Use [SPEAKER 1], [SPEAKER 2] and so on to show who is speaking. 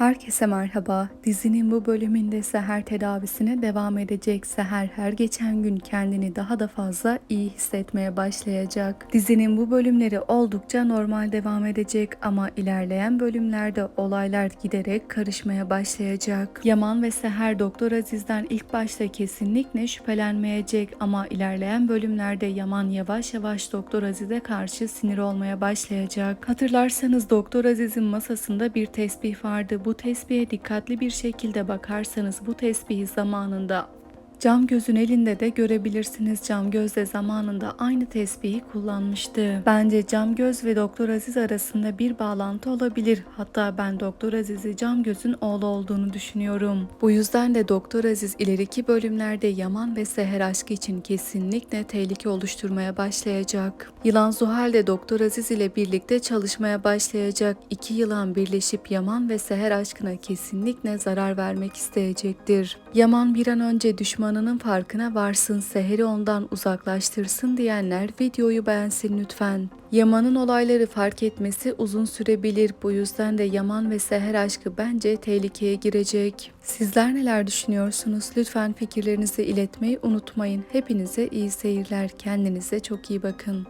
[SPEAKER 1] Herkese merhaba. Dizinin bu bölümünde Seher tedavisine devam edecek. Seher her geçen gün kendini daha da fazla iyi hissetmeye başlayacak. Dizinin bu bölümleri oldukça normal devam edecek ama ilerleyen bölümlerde olaylar giderek karışmaya başlayacak. Yaman ve Seher Doktor Aziz'den ilk başta kesinlikle şüphelenmeyecek ama ilerleyen bölümlerde Yaman yavaş yavaş Doktor Aziz'e karşı sinir olmaya başlayacak. Hatırlarsanız Doktor Aziz'in masasında bir tesbih vardı. Bu tesbihe dikkatli bir şekilde bakarsanız bu tesbihi zamanında Cam gözün elinde de görebilirsiniz. Cam göz de zamanında aynı tesbihi kullanmıştı. Bence Cam göz ve Doktor Aziz arasında bir bağlantı olabilir. Hatta ben Doktor Aziz'i Cam gözün oğlu olduğunu düşünüyorum. Bu yüzden de Doktor Aziz ileriki bölümlerde Yaman ve Seher aşkı için kesinlikle tehlike oluşturmaya başlayacak. Yılan Zuhal de Doktor Aziz ile birlikte çalışmaya başlayacak. İki yılan birleşip Yaman ve Seher aşkına kesinlikle zarar vermek isteyecektir. Yaman bir an önce düşmanının farkına varsın, Seher'i ondan uzaklaştırsın diyenler videoyu beğensin lütfen. Yaman'ın olayları fark etmesi uzun sürebilir. Bu yüzden de Yaman ve Seher aşkı bence tehlikeye girecek. Sizler neler düşünüyorsunuz? Lütfen fikirlerinizi iletmeyi unutmayın. Hepinize iyi seyirler. Kendinize çok iyi bakın.